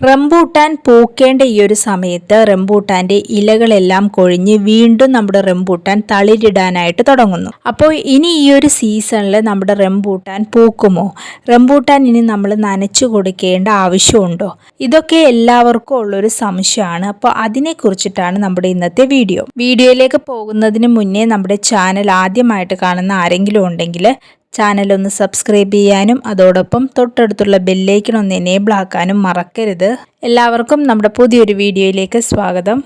Rambutan പൂക്കേണ്ട ഈ ഒരു സമയത്ത് റംബൂട്ടാന്റെ ഇലകളെല്ലാം കൊഴിഞ്ഞ് വീണ്ടും നമ്മുടെ റംബൂട്ടാൻ തളിരിടാനായിട്ട് തുടങ്ങുന്നു. അപ്പോൾ ഇനി ഈ ഒരു സീസണിൽ നമ്മുടെ റംബൂട്ടാൻ പൂക്കുമോ? റംബൂട്ടാൻ ഇനി നമ്മൾ നനച്ചു കൊടുക്കേണ്ട ആവശ്യമുണ്ടോ? ഇതൊക്കെ എല്ലാവർക്കും ഉള്ളൊരു സംശയമാണ്. അപ്പോൾ അതിനെക്കുറിച്ചിട്ടാണ് നമ്മുടെ ഇന്നത്തെ വീഡിയോ. വീഡിയോയിലേക്ക് പോകുന്നതിന് മുന്നേ നമ്മുടെ ചാനൽ ആദ്യമായിട്ട് കാണുന്ന ആരെങ്കിലും ഉണ്ടെങ്കിൽ ചാനൽ ഒന്ന് സബ്സ്ക്രൈബ് ചെയ്യാനും അതോടൊപ്പം തൊട്ടടുത്തുള്ള ബെല്ലൈക്കൺ ഒന്ന് എനേബിൾ ആക്കാനും മറക്കരുത്. എല്ലാവർക്കും നമ്മുടെ പുതിയൊരു വീഡിയോയിലേക്ക് സ്വാഗതം.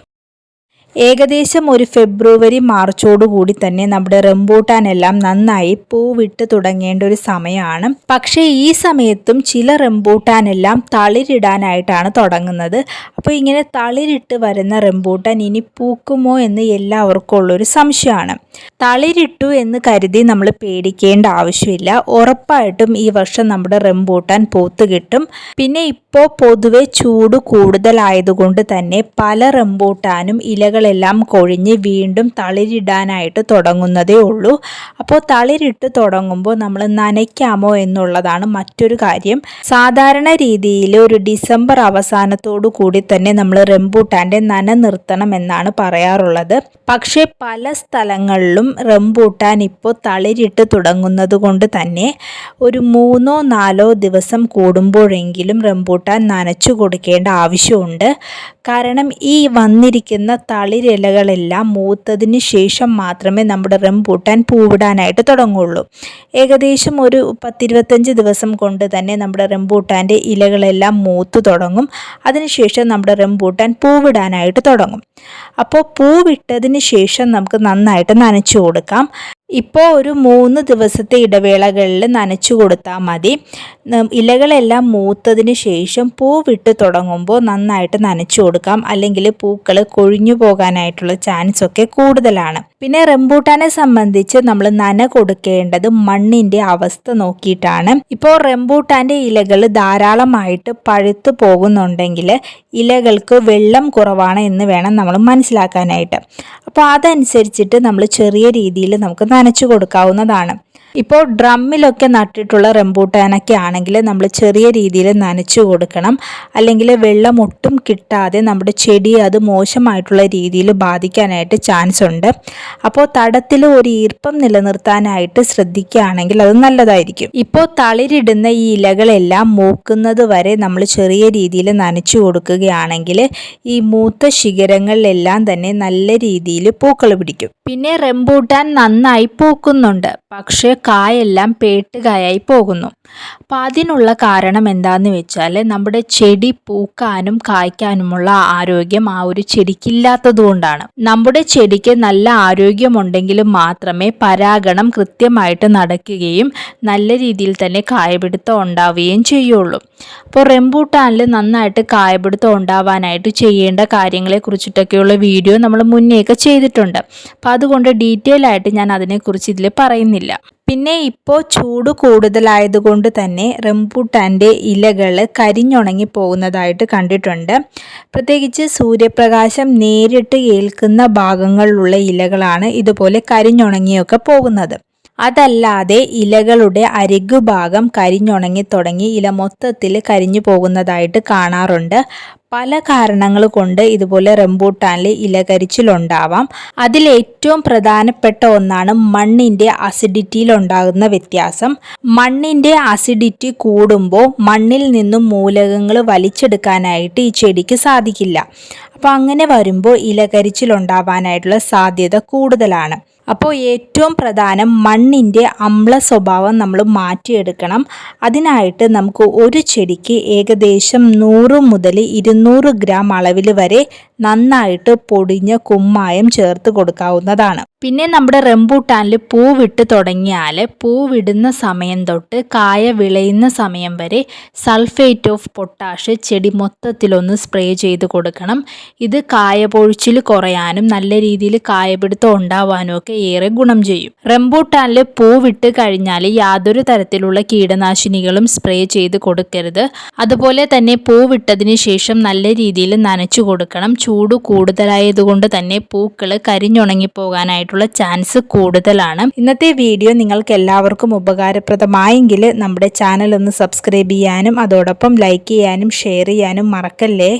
ഏകദേശം ഒരു ഫെബ്രുവരി മാർച്ചോടുകൂടി തന്നെ നമ്മുടെ റംബൂട്ടാൻ എല്ലാം നന്നായി പൂവിട്ട് തുടങ്ങേണ്ട ഒരു സമയമാണ്. പക്ഷേ ഈ സമയത്തും ചില റംബൂട്ടാൻ എല്ലാം തളിരിടാനായിട്ടാണ് തുടങ്ങുന്നത്. അപ്പോൾ ഇങ്ങനെ തളിരിട്ട് വരുന്ന റംബൂട്ടാൻ ഇനി പൂക്കുമോ എന്ന് എല്ലാവർക്കും ഉള്ളൊരു സംശയമാണ്. തളിരിട്ടു എന്ന് കരുതി നമ്മൾ പേടിക്കേണ്ട ആവശ്യമില്ല. ഉറപ്പായിട്ടും ഈ വർഷം നമ്മുടെ റംബൂട്ടാൻ പൂത്ത് കിട്ടും. പിന്നെ ഇപ്പോൾ പൊതുവെ ചൂട് കൂടുതലായതുകൊണ്ട് തന്നെ പല റംബൂട്ടാനും ഇലകൾ പൂക്കളെല്ലാം കൊഴിഞ്ഞ് വീണ്ടും തളിരിടാനായിട്ട് തുടങ്ങുന്നതേ ഉള്ളൂ. അപ്പോൾ തളിരിട്ട് തുടങ്ങുമ്പോൾ നമ്മൾ നനയ്ക്കാമോ എന്നുള്ളതാണ് മറ്റൊരു കാര്യം. സാധാരണ രീതിയിൽ ഒരു ഡിസംബർ അവസാനത്തോടു കൂടി തന്നെ നമ്മൾ റംബൂട്ടാന്റെ നന നിർത്തണം എന്നാണ് പറയാറുള്ളത്. പക്ഷേ പല സ്ഥലങ്ങളിലും റംബൂട്ടാൻ ഇപ്പോൾ തളിരിട്ട് തുടങ്ങുന്നത് കൊണ്ട് തന്നെ ഒരു മൂന്നോ നാലോ ദിവസം കൂടുമ്പോഴെങ്കിലും റംബൂട്ടാൻ നനച്ചു കൊടുക്കേണ്ട ആവശ്യമുണ്ട്. കാരണം ഈ വന്നിരിക്കുന്ന തളിരിലകളെല്ലാം മൂത്തതിന് ശേഷം മാത്രമേ നമ്മുടെ റംബൂട്ടാൻ പൂവിടാനായിട്ട് തുടങ്ങുള്ളൂ. ഏകദേശം ഒരു പത്തിരുപത്തഞ്ച് ദിവസം കൊണ്ട് തന്നെ നമ്മുടെ റംബൂട്ടാന്റെ ഇലകളെല്ലാം മൂത്തു തുടങ്ങും. അതിനുശേഷം നമ്മുടെ റംബൂട്ടാൻ പൂവിടാനായിട്ട് തുടങ്ങും. അപ്പോൾ പൂവിട്ടതിന് ശേഷം നമുക്ക് നന്നായിട്ട് നനച്ചു കൊടുക്കാം. ഇപ്പോൾ ഒരു മൂന്ന് ദിവസത്തെ ഇടവേളകളിൽ നനച്ചു കൊടുത്താൽ മതി. ഇലകളെല്ലാം മൂത്തതിന് ശേഷം പൂ വിട്ട് തുടങ്ങുമ്പോൾ നന്നായിട്ട് നനച്ചു കൊടുക്കാം. അല്ലെങ്കിൽ പൂക്കൾ കൊഴിഞ്ഞു പോകാനായിട്ടുള്ള ചാൻസ് ഒക്കെ കൂടുതലാണ്. പിന്നെ റംബൂട്ടാനെ സംബന്ധിച്ച് നമ്മൾ നന കൊടുക്കേണ്ടത് മണ്ണിന്റെ അവസ്ഥ നോക്കിയിട്ടാണ്. ഇപ്പോൾ റംബൂട്ടാന്റെ ഇലകൾ ധാരാളമായിട്ട് പഴുത്തു പോകുന്നുണ്ടെങ്കിൽ ഇലകൾക്ക് വെള്ളം കുറവാണ് എന്ന് വേണം നമ്മൾ മനസ്സിലാക്കാനായിട്ട്. അപ്പോൾ അതനുസരിച്ചിട്ട് നമ്മൾ ചെറിയ രീതിയിൽ നമുക്ക് നനച്ചു കൊടുക്കാവുന്നതാണ്. ഇപ്പോൾ ഡ്രമ്മിലൊക്കെ നട്ടിട്ടുള്ള റംബൂട്ടാനൊക്കെ ആണെങ്കിൽ നമ്മൾ ചെറിയ രീതിയിൽ നനച്ചു കൊടുക്കണം. അല്ലെങ്കിൽ വെള്ളം ഒട്ടും കിട്ടാതെ നമ്മുടെ ചെടി അത് മോശമായിട്ടുള്ള രീതിയിൽ ബാധിക്കാനായിട്ട് ചാൻസ് ഉണ്ട്. അപ്പോൾ തടത്തിൽ ഒരു ഈർപ്പം നിലനിർത്താനായിട്ട് ശ്രദ്ധിക്കുകയാണെങ്കിൽ അത് നല്ലതായിരിക്കും. ഇപ്പോൾ തളിരിടുന്ന ഈ ഇലകളെല്ലാം മൂക്കുന്നത് വരെ നമ്മൾ ചെറിയ രീതിയിൽ നനച്ചു കൊടുക്കുകയാണെങ്കിൽ ഈ മൂത്ത ശിഖരങ്ങളിലെല്ലാം തന്നെ നല്ല രീതിയിൽ പൂക്കൾ പിടിക്കും. പിന്നെ റംബൂട്ടാൻ നന്നായി പൂക്കുന്നുണ്ട്. പക്ഷേ കായെല്ലാം പേട്ടുകായായി പോകുന്നു. അപ്പം അതിനുള്ള കാരണം എന്താണെന്ന് വെച്ചാൽ നമ്മുടെ ചെടി പൂക്കാനും കായ്ക്കാനുമുള്ള ആരോഗ്യം ആ ഒരു ചെടിക്കില്ലാത്തത് കൊണ്ടാണ് നമ്മുടെ ചെടിക്ക് നല്ല ആരോഗ്യമുണ്ടെങ്കിൽ മാത്രമേ പരാഗണം കൃത്യമായിട്ട് നടക്കുകയും നല്ല രീതിയിൽ തന്നെ കായപിടുത്തം ഉണ്ടാവുകയും ചെയ്യുള്ളൂ. അപ്പോൾ റെമ്പൂട്ടാനിൽ നന്നായിട്ട് കായപിടുത്തം ഉണ്ടാവാനായിട്ട് ചെയ്യേണ്ട കാര്യങ്ങളെ കുറിച്ചിട്ടൊക്കെയുള്ള വീഡിയോ നമ്മൾ മുന്നേയൊക്കെ ചെയ്തിട്ടുണ്ട്. അപ്പം അതുകൊണ്ട് ഡീറ്റെയിൽ ആയിട്ട് ഞാൻ അതിനെക്കുറിച്ച് ഇതിൽ പറയുന്നില്ല. പിന്നെ ഇപ്പോൾ ചൂട് കൂടുതലായത് കൊണ്ട് തന്നെ റംബൂട്ടാന്റെ ഇലകൾ കരിഞ്ഞുണങ്ങി പോകുന്നതായിട്ട് കണ്ടിട്ടുണ്ട്. പ്രത്യേകിച്ച് സൂര്യപ്രകാശം നേരിട്ട് ഏൽക്കുന്ന ഭാഗങ്ങളിലുള്ള ഇലകളാണ് ഇതുപോലെ കരിഞ്ഞുണങ്ങിയൊക്കെ പോകുന്നത്. അതല്ലാതെ ഇലകളുടെ അരികുഭാഗം കരിഞ്ഞുണങ്ങി തുടങ്ങി ഇല മൊത്തത്തിൽ കരിഞ്ഞു പോകുന്നതായിട്ട് കാണാറുണ്ട്. പല കാരണങ്ങൾ കൊണ്ട് ഇതുപോലെ റംബൂട്ടാനിൽ ഇലകരിച്ചിലുണ്ടാവാം അതിൽ ഏറ്റവും പ്രധാനപ്പെട്ട ഒന്നാണ് മണ്ണിന്റെ അസിഡിറ്റിയിൽ ഉണ്ടാകുന്ന വ്യത്യാസം. മണ്ണിന്റെ അസിഡിറ്റി കൂടുമ്പോൾ മണ്ണിൽ നിന്നും മൂലകങ്ങൾ വലിച്ചെടുക്കാനായിട്ട് ഈ ചെടിക്ക് സാധിക്കില്ല. അപ്പോൾ അങ്ങനെ വരുമ്പോൾ ഇലകരിച്ചിലുണ്ടാവാനായിട്ടുള്ള സാധ്യത കൂടുതലാണ്. അപ്പോൾ ഏറ്റവും പ്രധാനം മണ്ണിന്റെ അമ്ല സ്വഭാവം നമ്മൾ മാറ്റിയെടുക്കണം. അതിനായിട്ട് നമുക്ക് ഒരു ചെടിക്ക് ഏകദേശം നൂറ് മുതൽ ഇരുന്നൂറ് ഗ്രാം അളവിൽ വരെ നന്നായിട്ട് പൊടിഞ്ഞ കുമ്മായം ചേർത്ത് കൊടുക്കാവുന്നതാണ്. പിന്നെ നമ്മുടെ റംബൂട്ടാനിൽ പൂവിട്ട് തുടങ്ങിയാൽ പൂവിടുന്ന സമയം തൊട്ട് കായ വിളയുന്ന സമയം വരെ സൾഫേറ്റ് ഓഫ് പൊട്ടാഷ് ചെടി മൊത്തത്തിലൊന്ന് സ്പ്രേ ചെയ്ത് കൊടുക്കണം. ഇത് കായപൊഴിച്ചിൽ കുറയാനും നല്ല രീതിയിൽ കായപിടുത്തം ഉണ്ടാവാനും ഒക്കെ ഏറെ ഗുണം ചെയ്യും. റംബൂട്ടാനിൽ പൂവിട്ട് കഴിഞ്ഞാൽ യാതൊരു തരത്തിലുള്ള കീടനാശിനികളും സ്പ്രേ ചെയ്ത് കൊടുക്കരുത്. അതുപോലെ തന്നെ പൂവിട്ടതിന് ശേഷം നല്ല രീതിയിൽ നനച്ചു കൊടുക്കണം. ചൂട് കൂടുതലായതുകൊണ്ട് തന്നെ പൂക്കൾ കരിഞ്ഞുണങ്ങി കിട്ടാനായിട്ടുള്ള ചാൻസ് കൂടുതലാണ്. ഇന്നത്തെ വീഡിയോ നിങ്ങൾക്ക് എല്ലാവർക്കും ഉപകാരപ്രദമായെങ്കിൽ നമ്മുടെ ചാനൽ ഒന്ന് സബ്സ്ക്രൈബ് ചെയ്യാനും അതോടൊപ്പം ലൈക്ക് ചെയ്യാനും ഷെയർ ചെയ്യാനും മറക്കല്ലേ?